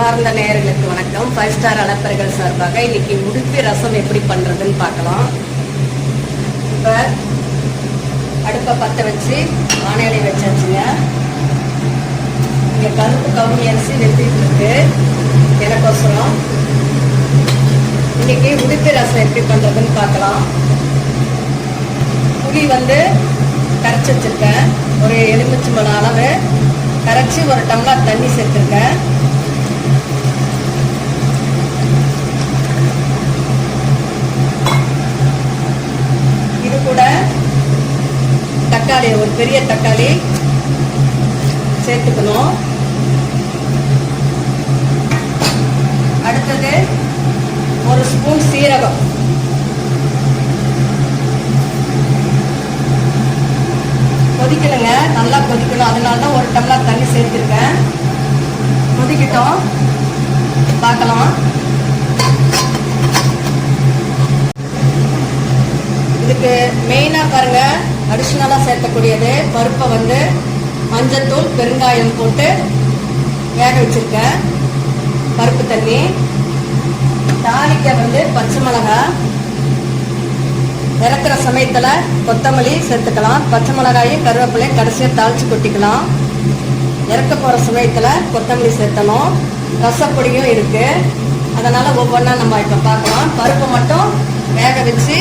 அன்பார்ந்த நேயர்களுக்கு வணக்கம். ஃபைவ் ஸ்டார் அலப்பறைகள் சார்பாக இன்னைக்கு உடுப்பி ரசம் எப்படி பண்றதுன்னு பார்க்கலாம். இப்போ அடுப்பை பற்ற வச்சு வானையிலை வச்சாச்சுங்க. இங்கே கருப்பு கவுனி அரிசி வெந்திட்டு இருக்கு. எனக்கோசரம் இன்னைக்கு உடுப்பி ரசம் எப்படி பண்றதுன்னு பார்க்கலாம். புளி வந்து கரைச்சி வச்சிருக்கேன். ஒரு எலுமிச்சம்பழம் அளவு. கரைச்சி ஒரு டம்ளர் தண்ணி சேர்த்துருக்கேன் இது கூட தக்காளி ஒரு பெரிய தக்காளி சேர்த்துக்கணும். அடுத்தது ஒரு ஸ்பூன் சீரகம். கொதிக்கணுங்க நல்லா கொதிக்கணும். அதனால தான் ஒரு டம்ளர் தண்ணி சேர்த்துருக்கேன். கொதிக்கிட்டோம். பார்க்கலாம். இதுக்கு மெயினாக பாருங்க. அடிஷ்னலாக சேர்க்கக்கூடியது பருப்பை வந்து மஞ்சத்தூள் பெருங்காயம் போட்டு வேக வச்சிருக்கேன். பருப்பு தண்ணி. தாளிக்க வந்து பச்சை மிளகாய் இறக்குற சமயத்தில் கொத்தமல்லி சேர்த்துக்கலாம். பச்சை மிளகாயும் கருவேப்பிலையும் கடைசியாக தாளித்து கொட்டிக்கலாம். இறக்க போகிற சமயத்தில் கொத்தமல்லி சேர்த்தணும். ரசப்பொடியும் இருக்குது அதனால் ஒவ்வொன்றா நம்ம இப்போ பார்க்கலாம். பருப்பை மட்டும் வேக வச்சு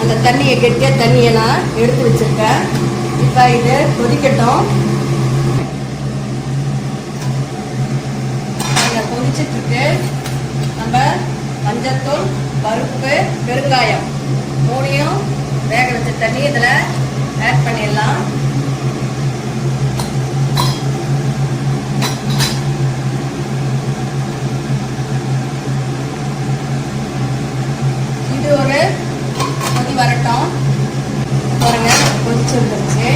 அந்த தண்ணியை கெட்டியாக தண்ணியை நான் எடுத்து வச்சுருக்கேன். இப்போ இது கொதிக்கட்டும். இங்க கொதிச்சிட்டு நம்ம மஞ்சத்தூள் பருப்பு பெருங்காயம் மூணையும் வேக வச்ச தண்ணி இதில் ஆட் பண்ணிடலாம் இது ஒரு கொதி வரட்டும் பாருங்க கொதிச்சு வந்துருச்சு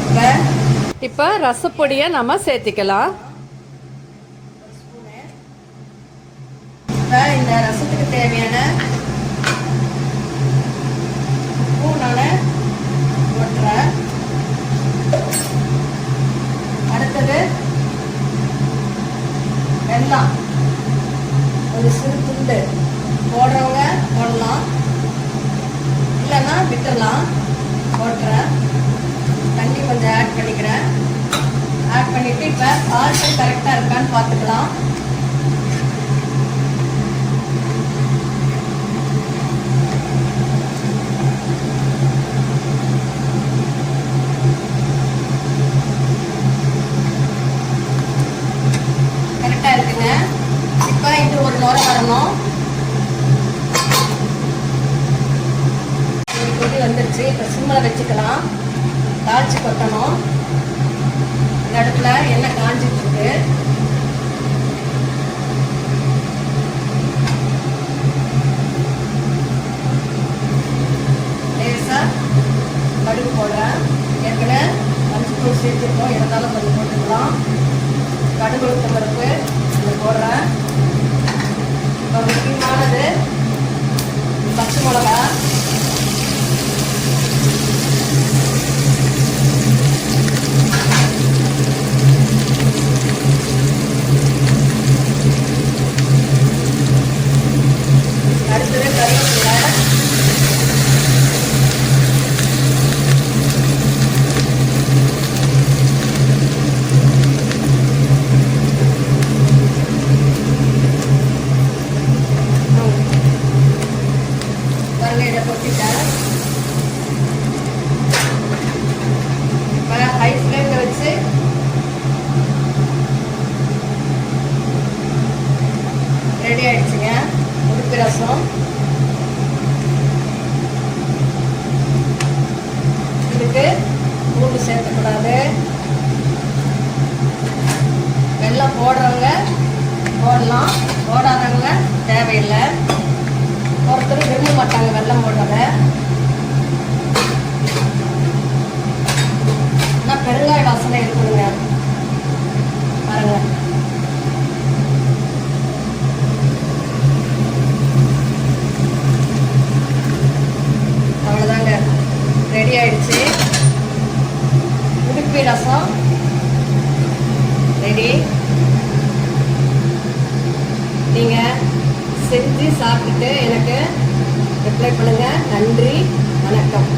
இப்போ இப்போ ரசப்பொடியை நம்ம சேர்த்திக்கலாம். இப்போ இந்த ரசத்துக்கு தேவையான உப்பு நான் போட்டுறேன் அடுத்தது வெள்ளம் ஒரு சிறு துண்டு போடுறவங்க போடலாம். இல்லைன்னா விட்டுடலாம் போட்டுறேன் தண்ணி கொஞ்சம் ஆட் பண்ணிக்கிறேன். ஆட் பண்ணிட்டு இப்போ சால்ட்டு கரெக்டாக இருக்கான்னு பார்த்துக்கலாம் கரெக்டாக இருக்குங்க. இப்போ இது ஒரு நுரை வரணும். ஒரு கொதி வந்துருச்சு. இப்போ சிம்மில் வச்சுக்கலாம். தாளிச்சு கொட்டணும். கடுப்பில் எண்ணெய் காஞ்சிட்டு இருக்கு லேசாக கடுகு போடுறேன் ஏற்கனவே அஞ்சு தூள் சேர்த்துருக்கோம். இருந்தாலும் கொஞ்சம் போட்டுக்கலாம். கடுகு உளுத்தம் பருப்பு இதை போடுறேன். இப்போ முக்கியமானது பச்சை மிளகா அடுத்தது கருவேப்பிலை பாருங்க இதை கொட்டிட்டேன் இப்போ ஹை ஃப்ளேமில் வச்சு ரெடி ஆயிடுச்சுங்க உடுப்பு ரசம் இதுக்கு பூண்டு சேர்க்கக்கூடாது. வெள்ளம் போடுறவங்க போடலாம். போடாதவங்க தேவையில்லை. ஒருத்தர் விரும்ப மாட்டாங்க வெள்ளம் போடுறத. ரசம் ரெடி நீங்கள் செஞ்சு சாப்பிட்டு எனக்கு ரிப்ளை பண்ணுங்கள் நன்றி வணக்கம்.